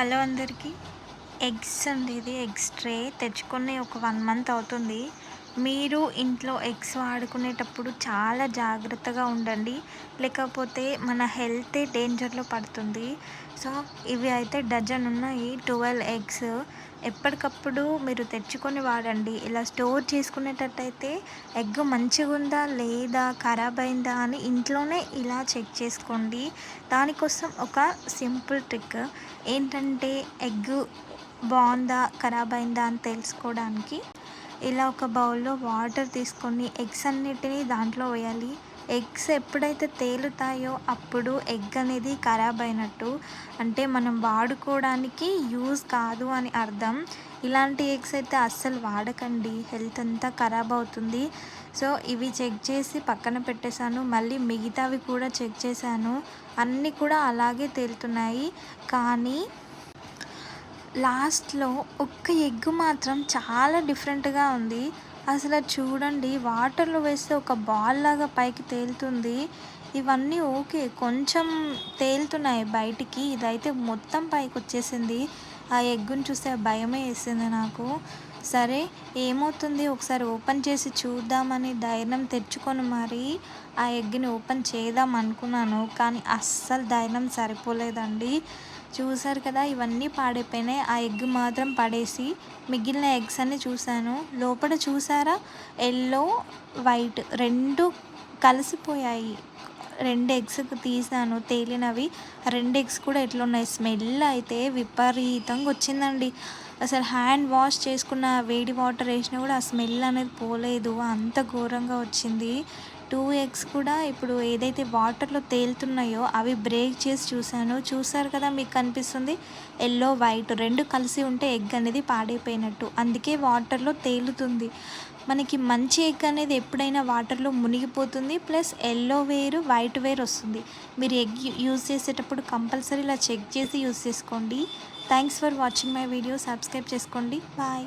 Hello అందరికీ. Eggs అండి ఇది ఎగ్స్ ట్రే. తెచ్చుకొని ఒక వన్ మంత్ అవుతుంది. మీరు ఇంట్లో ఎగ్స్ వాడుకునేటప్పుడు చాలా జాగ్రత్తగా ఉండండి. లేకపోతే మన హెల్తే డేంజర్లో పడుతుంది. సో ఇవి అయితే డజన్ ఉన్నాయి. Twelve eggs. ఎప్పటికప్పుడు మీరు తెచ్చుకొని వాడండి. ఇలా స్టోర్ చేసుకునేటట్టయితే ఎగ్ మంచిగా ఉందా లేదా? ఖరాబ్ అయిందా అని ఇంట్లోనే ఇలా చెక్ చేసుకోండి. దానికోసం ఒక సింపుల్ ట్రిక్. ఏంటంటే ఎగ్ బాగుందా ఖరాబ్ అయిందా అని తెలుసుకోవడానికి ఇలా ఒక బౌల్లో వాటర్ తీసుకొని ఎగ్స్ అన్నిటినీ దాంట్లో వేయాలి. ఎగ్స్ ఎప్పుడైతే తేలుతాయో అప్పుడు ఎగ్ అనేది ఖరాబ్ అయినట్టు అంటే మనం వాడుకోవడానికి యూజ్ కాదు అని అర్థం. ఇలాంటి ఎగ్స్ అయితే అస్సలు వాడకండి. హెల్త్ అంతా ఖరాబ్ అవుతుంది. సో ఇవి చెక్ చేసి పక్కన పెట్టేశాను. మళ్ళీ మిగతావి కూడా చెక్ చేశాను. అన్నీ కూడా అలాగే తేలుతున్నాయి. కానీ లాస్ట్లో ఒక్క ఎగ్ మాత్రం చాలా డిఫరెంట్గా ఉంది. అసలు చూడండి వాటర్లో వేస్తే ఒక బాల్ లాగా పైకి తేలుతుంది. ఇవన్నీ ఓకే కొంచెం తేలుతున్నాయి బయటికి. ఇదైతే మొత్తం పైకి వచ్చేసింది. ఆ ఎగ్గుని చూస్తే భయమే వేసింది నాకు. సరే ఏమవుతుంది? ఒకసారి ఓపెన్ చేసి చూద్దామని ధైర్యం తెచ్చుకొని మరి ఆ ఎగ్ని ఓపెన్ చేద్దాం అనుకున్నాను. కానీ అస్సలు ధైర్యం సరిపోలేదండి. చూసారు కదా ఇవన్నీ పాడైపోయినాయి. ఆ ఎగ్ మాత్రం పడేసి మిగిలిన ఎగ్స్ అన్ని చూశాను. లోపల చూసారా ఎల్లో వైట్ రెండు కలిసిపోయాయి. రెండు ఎగ్స్ తీసాను తేలినవి. రెండు ఎగ్స్ కూడా ఎట్లున్నాయి? స్మెల్ అయితే విపరీతంగా వచ్చిందండి. అసలు హ్యాండ్ వాష్ చేసుకున్న వేడి వాటర్ వేసినా కూడా ఆ స్మెల్ అనేది పోలేదు. అంత ఘోరంగా వచ్చింది. టూ ఎగ్స్ కూడా ఇప్పుడు ఏదైతే వాటర్లో తేలుతున్నాయో అవి బ్రేక్ చేసి చూశాను. చూసారు కదా మీకు కనిపిస్తుంది? ఎల్లో వైట్ రెండు కలిసి ఉంటే ఎగ్ అనేది పాడైపోయినట్టు. అందుకే వాటర్లో తేలుతుంది. మనకి మంచి ఎగ్ అనేది ఎప్పుడైనా వాటర్లో మునిగిపోతుంది. ప్లస్ ఎల్లో వేరు వైట్ వేర్ వస్తుంది. మీరు ఎగ్ యూజ్ చేసేటప్పుడు కంపల్సరీ ఇలా చెక్ చేసి యూజ్ చేసుకోండి. Thanks for watching my video. Subscribe చేసుకోండి. బాయ్.